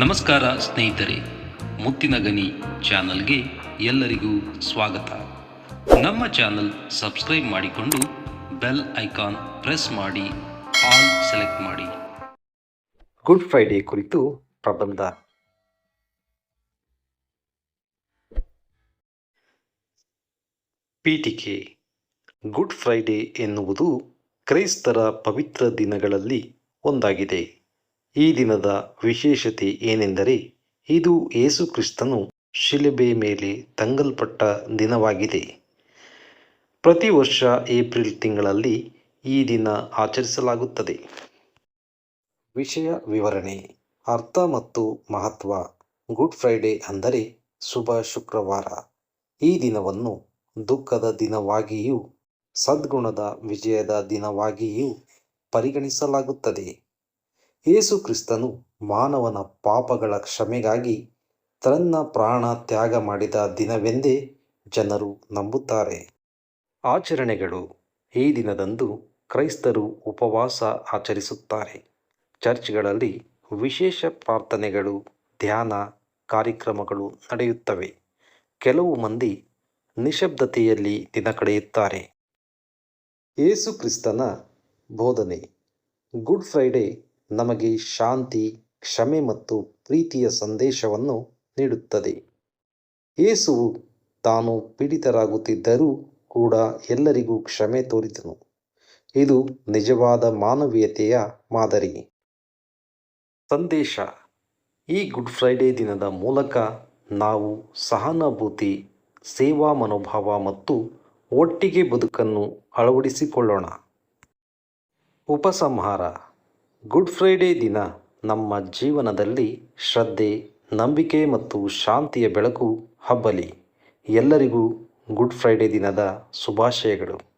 ನಮಸ್ಕಾರ ಸ್ನೇಹಿತರೆ, ಮುತ್ತಿನ ಗನಿ ಚಾನಲ್ಗೆ ಎಲ್ಲರಿಗೂ ಸ್ವಾಗತ. ನಮ್ಮ ಚಾನಲ್ ಸಬ್ಸ್ಕ್ರೈಬ್ ಮಾಡಿಕೊಂಡು ಬೆಲ್ ಐಕಾನ್ ಪ್ರೆಸ್ ಮಾಡಿ, ಆಲ್ ಸೆಲೆಕ್ಟ್ ಮಾಡಿ. ಗುಡ್ ಫ್ರೈಡೆ ಕುರಿತು ಪ್ರಬಂಧ. ಪೀಠಿಕೆ. ಗುಡ್ ಫ್ರೈಡೆ ಎನ್ನುವುದು ಕ್ರೈಸ್ತರ ಪವಿತ್ರ ದಿನಗಳಲ್ಲಿ ಒಂದಾಗಿದೆ. ಈ ದಿನದ ವಿಶೇಷತೆ ಏನೆಂದರೆ ಇದು ಯೇಸುಕ್ರಿಸ್ತನು ಶಿಲುಬೆ ಮೇಲೆ ತಂಗಲ್ಪಟ್ಟ ದಿನವಾಗಿದೆ. ಪ್ರತಿ ವರ್ಷ ಏಪ್ರಿಲ್ ತಿಂಗಳಲ್ಲಿ ಈ ದಿನ ಆಚರಿಸಲಾಗುತ್ತದೆ. ವಿಷಯ ವಿವರಣೆ, ಅರ್ಥ ಮತ್ತು ಮಹತ್ವ, ಗುಡ್ ಫ್ರೈಡೆ ಅಂದರೆ ಶುಭ ಶುಕ್ರವಾರ. ಈ ದಿನವನ್ನು ದುಃಖದ ದಿನವಾಗಿಯೂ, ಸದ್ಗುಣದ ವಿಜಯದ ದಿನವಾಗಿಯೂ ಪರಿಗಣಿಸಲಾಗುತ್ತದೆ. ಯೇಸು ಕ್ರಿಸ್ತನು ಮಾನವನ ಪಾಪಗಳ ಕ್ಷಮೆಗಾಗಿ ತನ್ನ ಪ್ರಾಣ ತ್ಯಾಗ ಮಾಡಿದ ದಿನವೆಂದೇ ಜನರು ನಂಬುತ್ತಾರೆ. ಆಚರಣೆಗಳು ಈ ದಿನದಂದು ಕ್ರೈಸ್ತರು ಉಪವಾಸ ಆಚರಿಸುತ್ತಾರೆ. ಚರ್ಚ್ಗಳಲ್ಲಿ ವಿಶೇಷ ಪ್ರಾರ್ಥನೆಗಳು, ಧ್ಯಾನ ಕಾರ್ಯಕ್ರಮಗಳು ನಡೆಯುತ್ತವೆ. ಕೆಲವು ಮಂದಿ ನಿಶಬ್ದತೆಯಲ್ಲಿ ದಿನ ಕಳೆಯುತ್ತಾರೆ. ಯೇಸು ಕ್ರಿಸ್ತನ ಬೋಧನೆ, ಗುಡ್ ಫ್ರೈಡೆ ನಮಗೆ ಶಾಂತಿ, ಕ್ಷಮೆ ಮತ್ತು ಪ್ರೀತಿಯ ಸಂದೇಶವನ್ನು ನೀಡುತ್ತದೆ. ಯೇಸುವು ತಾನು ಪೀಡಿತರಾಗುತ್ತಿದ್ದರೂ ಕೂಡ ಎಲ್ಲರಿಗೂ ಕ್ಷಮೆ ತೋರಿದನು. ಇದು ನಿಜವಾದ ಮಾನವೀಯತೆಯ ಮಾದರಿ. ಸಂದೇಶ. ಈ ಗುಡ್ ಫ್ರೈಡೇ ದಿನದ ಮೂಲಕ ನಾವು ಸಹಾನುಭೂತಿ, ಸೇವಾ ಮನೋಭಾವ ಮತ್ತು ಒಟ್ಟಿಗೆ ಬದುಕನ್ನು ಅಳವಡಿಸಿಕೊಳ್ಳೋಣ. ಉಪಸಂಹಾರ. ಗುಡ್ ಫ್ರೈಡೇ ದಿನ. ನಮ್ಮ ಜೀವನದಲ್ಲಿ ಶ್ರದ್ಧೆ, ನಂಬಿಕೆ ಮತ್ತು ಶಾಂತಿಯ ಬೆಳಕು ಹಬ್ಬಲಿ. ಎಲ್ಲರಿಗೂ ಗುಡ್ ಫ್ರೈಡೇ ದಿನದ ಶುಭಾಶಯಗಳು.